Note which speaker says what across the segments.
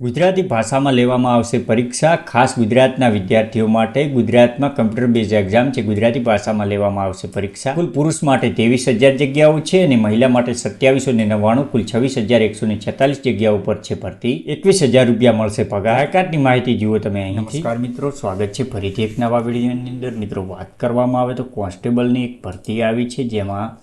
Speaker 1: ગુજરાતી ભાષામાં લેવામાં આવશે પરીક્ષા. ખાસ ગુજરાતના વિદ્યાર્થીઓ માટે ગુજરાતમાં કમ્પ્યુટર બેઝ એક્ઝામ છે. ગુજરાતી ભાષામાં લેવામાં આવશે પરીક્ષા. કુલ પુરુષ માટે ત્રેવીસ હજાર જગ્યાઓ છે અને મહિલા માટે સત્યાવીસો ને નવ્વાણું. કુલ છવ્વીસ હજાર એકસો ને છેતાલીસ જગ્યાઓ પર છે ભરતી. એકવીસ હજાર રૂપિયા મળશે પગાર. કાર્ડની માહિતી જુઓ તમે અહીં નમસ્કાર મિત્રો, સ્વાગત છે ફરીથી એક નવા વિડીયોની અંદર. મિત્રો, વાત કરવામાં આવે તો કોન્સ્ટેબલની એક ભરતી આવી છે જેમાં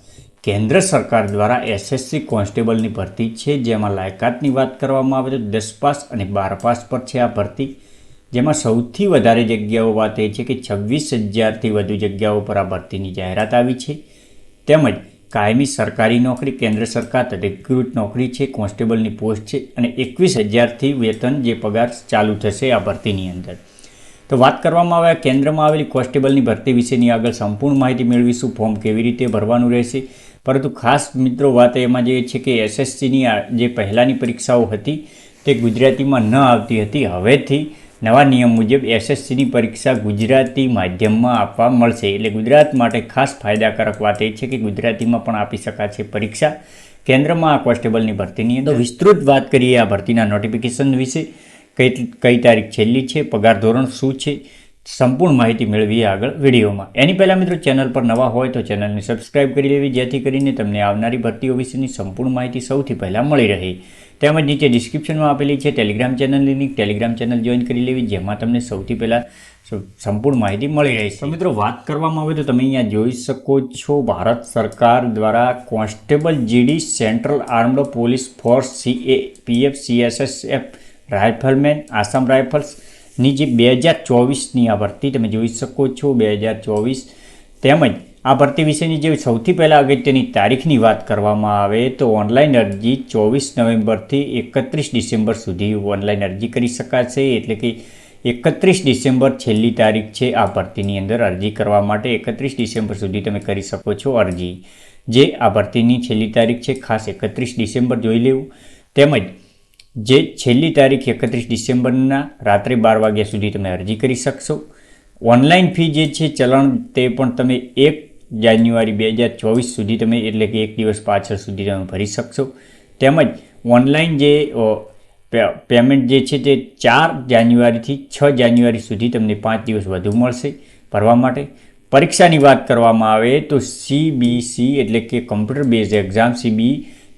Speaker 1: કેન્દ્ર સરકાર દ્વારા એસએસસી કોન્સ્ટેબલની ભરતી છે, જેમાં લાયકાતની વાત કરવામાં આવે તો દસ પાસ અને બાર પાસ પર છે આ ભરતી. જેમાં સૌથી વધારે જગ્યાઓ વાત એ છે કે છવ્વીસ હજારથી વધુ જગ્યાઓ પર આ ભરતીની જાહેરાત આવી છે. તેમજ કાયમી સરકારી નોકરી કેન્દ્ર સરકાર રિક્રુટ નોકરી છે, કોન્સ્ટેબલની પોસ્ટ છે અને એકવીસ હજારથી વેતન જે પગાર ચાલુ થશે આ ભરતીની અંદર. તો વાત કરવામાં આવે કેન્દ્રમાં આવેલી કોન્સ્ટેબલની ભરતી વિશેની આગળ સંપૂર્ણ માહિતી મેળવીશું. ફોર્મ કેવી રીતે ભરવાનું રહેશે? પરંતુ ખાસ મિત્રો વાત એમાં જે છે કે એસએસસીની જે પહેલાંની પરીક્ષાઓ હતી, તે ગુજરાતીમાં ન આવતી હતી. હવેથી નવા નિયમ મુજબ એસએસસીની પરીક્ષા ગુજરાતી માધ્યમમાં આપવા મળશે. એટલે ગુજરાત માટે ખાસ ફાયદાકારક વાત એ છે કે ગુજરાતીમાં પણ આપી શકાશે પરીક્ષા. કેન્દ્રમાં આ કોન્સ્ટેબલની ભરતીની અંદર વિસ્તૃત વાત કરીએ આ ભરતીના નોટિફિકેશન વિશે. કઈ કઈ તારીખ છેલ્લી છે? પગાર ધોરણ શું છે? સંપૂર્ણ માહિતી મેળવીએ આગળ વિડીયોમાં. એની પહેલાં મિત્રો ચેનલ પર નવા હોય તો ચેનલને સબસ્ક્રાઇબ કરી લેવી, જેથી કરીને તમને આવનારી ભરતીઓ વિશેની સંપૂર્ણ માહિતી સૌથી પહેલાં મળી રહે. તેમજ નીચે ડિસ્ક્રિપ્શનમાં આપેલી છે ટેલિગ્રામ ચેનલની લિંક ટેલિગ્રામ ચેનલ જોઈન કરી લેવી, જેમાં તમને સૌથી પહેલાં સંપૂર્ણ માહિતી મળી રહી. છે મિત્રો વાત કરવામાં આવે તો તમે અહીંયા જોઈ શકો છો, ભારત સરકાર દ્વારા constable GD central armed police force CAPF CSSF rifleman, Assam rifles ની જે બે હજાર ચોવીસની આ ભરતી તમે જોઈ શકો છો, બે હજાર ચોવીસ. તેમજ આ ભરતી વિશેની જે સૌથી પહેલાં અગત્યની તારીખની વાત કરવામાં આવે તો ઓનલાઈન અરજી ચોવીસ નવેમ્બરથી એકત્રીસ ડિસેમ્બર સુધી ઓનલાઈન અરજી કરી શકાશે. એટલે કે એકત્રીસ ડિસેમ્બર છેલ્લી તારીખ છે આ ભરતીની અંદર અરજી કરવા માટે એકત્રીસ ડિસેમ્બર સુધી તમે કરી શકો છો અરજી. જે આ ભરતીની છેલ્લી તારીખ છે, ખાસ એકત્રીસ ડિસેમ્બર જોઈ લેવું. તેમજ જે છેલ્લી તારીખ એકત્રીસ ડિસેમ્બરના રાત્રે બાર વાગ્યા સુધી તમે અરજી કરી શકશો. ઓનલાઈન ફી જે છે ચલણ, તે પણ તમે એક જાન્યુઆરી બે હજાર ચોવીસ સુધી તમે, એટલે કે એક દિવસ પાછળ સુધી તમે ભરી શકશો. તેમજ ઓનલાઈન જે પેમેન્ટ જે છે તે ચાર જાન્યુઆરીથી છ જાન્યુઆરી સુધી તમને પાંચ દિવસ વધુ મળશે ભરવા માટે. પરીક્ષાની વાત કરવામાં આવે તો સીબીસી એટલે કે computer base exam CB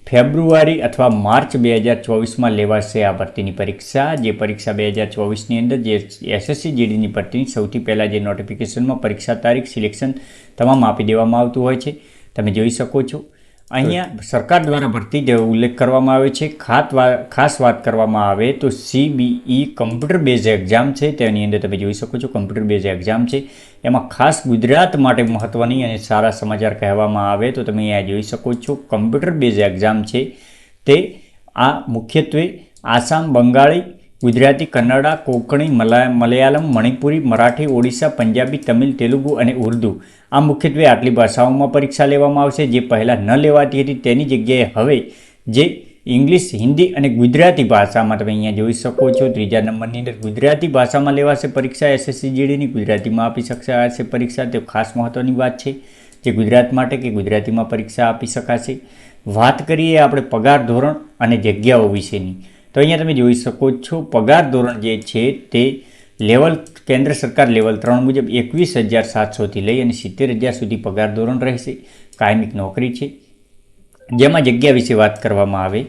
Speaker 1: February અથવા માર્ચ બે હજાર ચોવીસમાં લેવાશે આ ભરતીની પરીક્ષા. જે પરીક્ષા બે હજાર ચોવીસની અંદર જે એસએસસી જીડીની ભરતીની સૌથી પહેલાં જે નોટિફિકેશનમાં પરીક્ષા તારીખ સિલેક્શન તમામ આપી દેવામાં આવતું હોય છે. તમે જોઈ શકો છો. અહીંયા સરકાર દ્વારા ભરતી જે ઉલ્લેખ કરવામાં આવે છે, ખાત ખાસ વાત કરવામાં આવે તો સીબીઈ કમ્પ્યુટર બેઝ એક્ઝામ છે, તેની અંદર તમે જોઈ શકો છો કમ્પ્યુટર બેઝ એક્ઝામ છે. એમાં ખાસ ગુજરાત માટે મહત્ત્વની અને સારા સમાચાર કહેવામાં આવે તો તમે અહીંયા જોઈ શકો છો કમ્પ્યુટર બેઝ એક્ઝામ છે. તે આ મુખ્યત્વે આસામ, બંગાળી ગુજરાતી, કન્નડા, કોંકણી મલયાલમ, મણિપુરી, મરાઠી, ઓડિશા, પંજાબી, તમિલ, તેલુગુ અને ઉર્દુ. આ મુખ્યત્વે આટલી ભાષાઓમાં પરીક્ષા લેવામાં આવશે. જે પહેલાં ન લેવાતી હતી તેની જગ્યાએ હવે જે ઇંગ્લિશ, હિન્દી અને ગુજરાતી ભાષામાં તમે અહીંયા જોઈ શકો છો. ત્રીજા નંબરની અંદર ગુજરાતી ભાષામાં લેવાશે પરીક્ષા. એસએસસી જીડીની ગુજરાતીમાં આપી શકાશે પરીક્ષા. તે ખાસ મહત્ત્વની વાત છે જે ગુજરાત માટે કે ગુજરાતીમાં પરીક્ષા આપી શકાશે. વાત કરીએ આપણે પગાર ધોરણ અને જગ્યાઓ વિશેની. તો અહીંયા તમે જોઈ શકો છો, પગાર ધોરણ જે છે તે લેવલ, કેન્દ્ર સરકાર લેવલ ત્રણ મુજબ એકવીસ હજાર સાતસોથી લઈ અને સિત્તેર હજાર સુધી પગાર ધોરણ રહેશે. કાયમિક નોકરી છે. જેમાં જગ્યા વિશે વાત કરવામાં આવે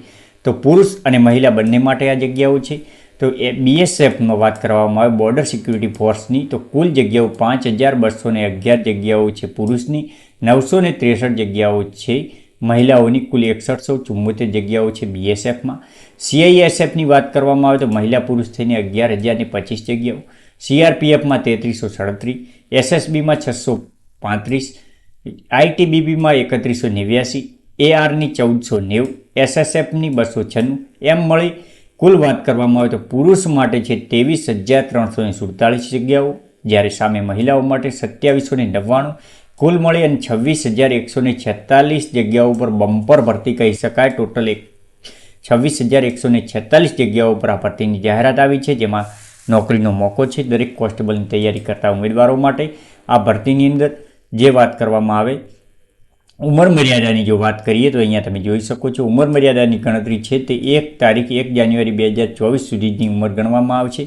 Speaker 1: તો પુરુષ અને મહિલા બંને માટે આ જગ્યાઓ છે. તો એ બીએસએફમાં વાત કરવામાં આવે બોર્ડર સિક્યુરિટી ફોર્સની તો કુલ જગ્યાઓ પાંચ હજાર બસો ને અગિયાર જગ્યાઓ છે પુરુષની, નવસો ત્રેસઠ જગ્યાઓ છે મહિલાઓની કુલ એકસઠસો ચુમ્મોતેર જગ્યાઓ છે બીએસએફમાં સીઆઈએસએફની વાત કરવામાં આવે તો મહિલા પુરુષ થઈને અગિયાર હજારને પચીસ જગ્યાઓ. સીઆરપીએફમાં તેત્રીસો સડત્રીસ. એસએસબીમાં છસો પાંત્રીસ. આઈટીબીબીમાં એકત્રીસો નેવ્યાસી. એઆરની ચૌદસો નેવું. એસએસએફની બસો છન્નું. એમ મળી કુલ વાત કરવામાં આવે તો પુરુષ માટે છે ત્રેવીસ હજાર ત્રણસો ને સુડતાલીસ જગ્યાઓ. જ્યારે સામે મહિલાઓ માટે સત્યાવીસો ને નવ્વાણું. કુલ મળી અને છવ્વીસ હજાર એકસો ને છેતાલીસ જગ્યાઓ પર બમ્પર ભરતી કહી શકાય. ટોટલ એક છવ્વીસ હજાર એકસો ને છેતાલીસ જગ્યાઓ પર આ ભરતીની જાહેરાત આવી છે, જેમાં નોકરીનો મોકો છે દરેક કોન્સ્ટેબલની તૈયારી કરતા ઉમેદવારો માટે. આ ભરતીની અંદર જે વાત કરવામાં આવે, ઉંમર મર્યાદાની જો વાત કરીએ તો અહીંયા તમે જોઈ શકો છો, ઉંમર મર્યાદાની ગણતરી છે તે એક તારીખ એક જાન્યુઆરી બે હજાર ચોવીસ સુધીની ઉંમર ગણવામાં આવશે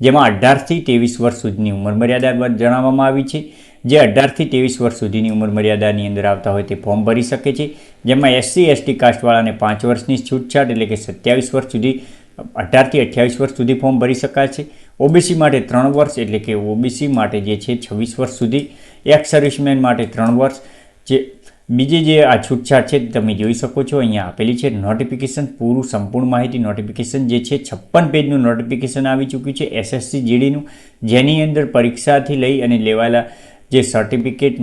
Speaker 1: જેમાં અઢારથી ત્રેવીસ વર્ષ સુધીની ઉંમર મર્યાદા જણાવવામાં આવી છે. જે અઢારથી ત્રેવીસ વર્ષ સુધીની ઉંમર મર્યાદાની અંદર આવતા હોય તે ફોર્મ ભરી શકે છે. જેમાં એસસી એસટી કાસ્ટવાળાને પાંચ વર્ષની છૂટછાટ એટલે કે સત્યાવીસ વર્ષ સુધી, અઢારથી અઠ્યાવીસ વર્ષ સુધી ફોર્મ ભરી શકાય છે. ઓબીસી માટે ત્રણ વર્ષ એટલે કે ઓબીસી માટે જે છે છવ્વીસ વર્ષ સુધી. એક્સ સર્વિસમેન માટે ત્રણ વર્ષ. જે બીજી જે આ છૂટછાટ છે તમે જોઈ શકો છો. અહીંયા આપેલી છે નોટિફિકેશન પૂરું સંપૂર્ણ માહિતી નોટિફિકેશન જે છે છપ્પન પેજનું નોટિફિકેશન આવી ચૂક્યું છે. એસએસસી જીડીનું જેની અંદર પરીક્ષાથી લઈ અને લેવાયેલા જે સર્ટિફિકેટ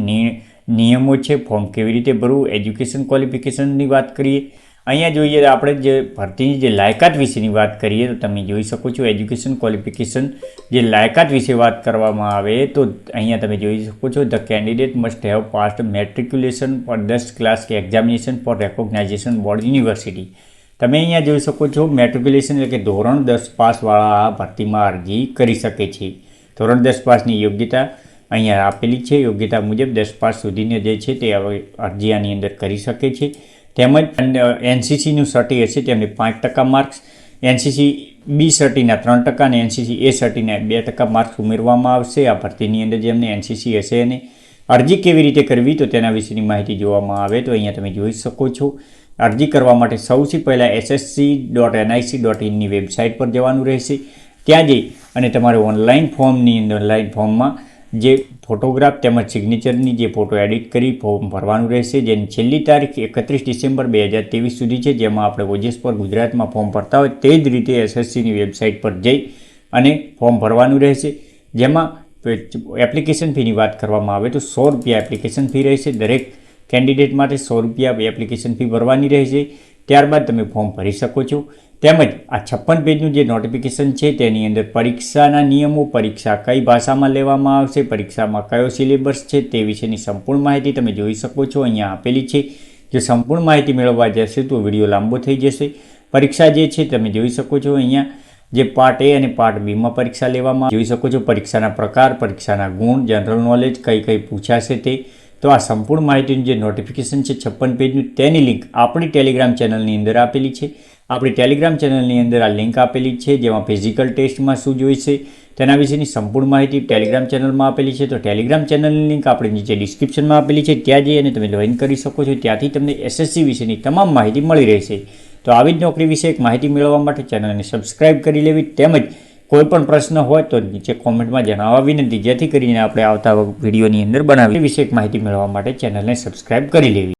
Speaker 1: નિયમો છે ફોર્મ કેવી રીતે ભરવું એજ્યુકેશન ક્વોલિફિકેશનની વાત કરીએ. અહીંયા જોઈએ આપણે જે ભરતીની જે લાયકાત વિશેની વાત કરીએ તો તમે જોઈ શકો છો એજ્યુકેશન ક્વોલિફિકેશન જે લાયકાત વિશે વાત કરવામાં આવે તો અહીંયા તમે જોઈ શકો છો the candidate must have passed matriculation for દસ ક્લાસ કે examination for recognization board university તમે અહીંયા જોઈ શકો છો મેટ્રિક્યુલેશન એટલે કે ધોરણ દસ પાસવાળા આ ભરતીમાં અરજી કરી શકે છે. ધોરણ દસ પાસની યોગ્યતા અહીંયા આપેલી છે, યોગ્યતા મુજબ દસ પાસ સુધીની જે છે તે અરજી આની અંદર કરી શકે છે. તેમજ એનસીસીનું સર્ટી હશે, તેમને પાંચ ટકા માર્ક્સ એનસીસી બી સર્ટીના ત્રણ ટકા અને એનસીસી એ સર્ટીના બે ટકા માર્ક્સ ઉમેરવામાં આવશે. આ ભરતીની અંદર જેમને એનસીસી હશે અને અરજી કેવી રીતે કરવી તો તેના વિશેની માહિતી જોવામાં આવે તો અહીંયા તમે જોઈ શકો છો. અરજી કરવા માટે સૌથી પહેલાં એસએસસી ડોટ એનઆઈસી ડોટ ઇનની વેબસાઇટ પર જવાનું રહેશે. ત્યાં જઈ અને તમારે ઓનલાઈન ફોર્મની અંદર ઓનલાઈન ફોર્મમાં જે ફોટોગ્રાફ તેમજ સિગ્નેચરની જે ફોટો એડિટ કરી ફોર્મ ભરવાનું રહેશે, જેની છેલ્લી તારીખ એકત્રીસ ડિસેમ્બર બે હજાર ત્રેવીસ સુધી છે, જેમાં આપણે ઓજેસ પર ગુજરાતમાં ફોર્મ ભરતા હોય તે જ રીતે એસએસસીની વેબસાઇટ પર જઈ અને ફોર્મ ભરવાનું રહેશે. જેમાં એપ્લિકેશન ફીની વાત કરવામાં આવે તો સો રૂપિયા એપ્લિકેશન ફી રહેશે. દરેક કેન્ડિડેટ માટે સો રૂપિયા એપ્લિકેશન ફી ભરવાની રહેશે. ત્યારબાદ તમે ફોર્મ ભરી શકો છો. તેમજ આ છપ્પન પેજનું જે નોટિફિકેશન છે, તેની અંદર પરીક્ષાના નિયમો, પરીક્ષા કઈ ભાષામાં લેવામાં આવશે, પરીક્ષામાં કયો સિલેબસ છે, તે વિશેની સંપૂર્ણ માહિતી તમે જોઈ શકો છો. અહીંયા આપેલી છે. જો સંપૂર્ણ માહિતી મેળવવા જશે તો વીડિયો લાંબો થઈ જશે. પરીક્ષા જે છે, તમે જોઈ શકો છો અહીંયા. જે પાર્ટ એ અને પાર્ટ બીમાં પરીક્ષા લેવામાં જોઈ શકો છો પરીક્ષાના પ્રકાર, પરીક્ષાના ગુણ જનરલ નોલેજ કઈ કઈ પૂછાશે તે. તો આ સંપૂર્ણ માહિતીનું જે નોટિફિકેશન છે, છપ્પન પેજનું તેની લિંક આપણી ટેલિગ્રામ ચેનલની અંદર આપેલી છે. આપણી ટેલિગ્રામ ચેનલની અંદર આ લિંક આપેલી છે, જેમાં ફિઝિકલ ટેસ્ટમાં શું જોઈશે તેના વિશેની સંપૂર્ણ માહિતી ટેલિગ્રામ ચેનલમાં આપેલી છે. તો ટેલિગ્રામ ચેનલની લિંક આપણે નીચે ડિસ્ક્રિપ્શનમાં આપેલી છે. ત્યાં જઈ અને તમે જોઈન કરી શકો છો. ત્યાંથી તમને એસએસસી વિશેની તમામ માહિતી મળી રહેશે. તો આવી જ નોકરી વિશે એક માહિતી મેળવવા માટે ચેનલને સબસ્ક્રાઇબ કરી લેવી, તેમજ કોઈ પણ પ્રશ્ન હોય તો નીચે કોમેન્ટમાં જણાવવા વિનંતી, જેથી કરીને આપણે આવતા વિડીયોની અંદર બનાવી વિશે માહિતી મેળવવા માટે ચેનલને સબસ્ક્રાઇબ કરી લેવી.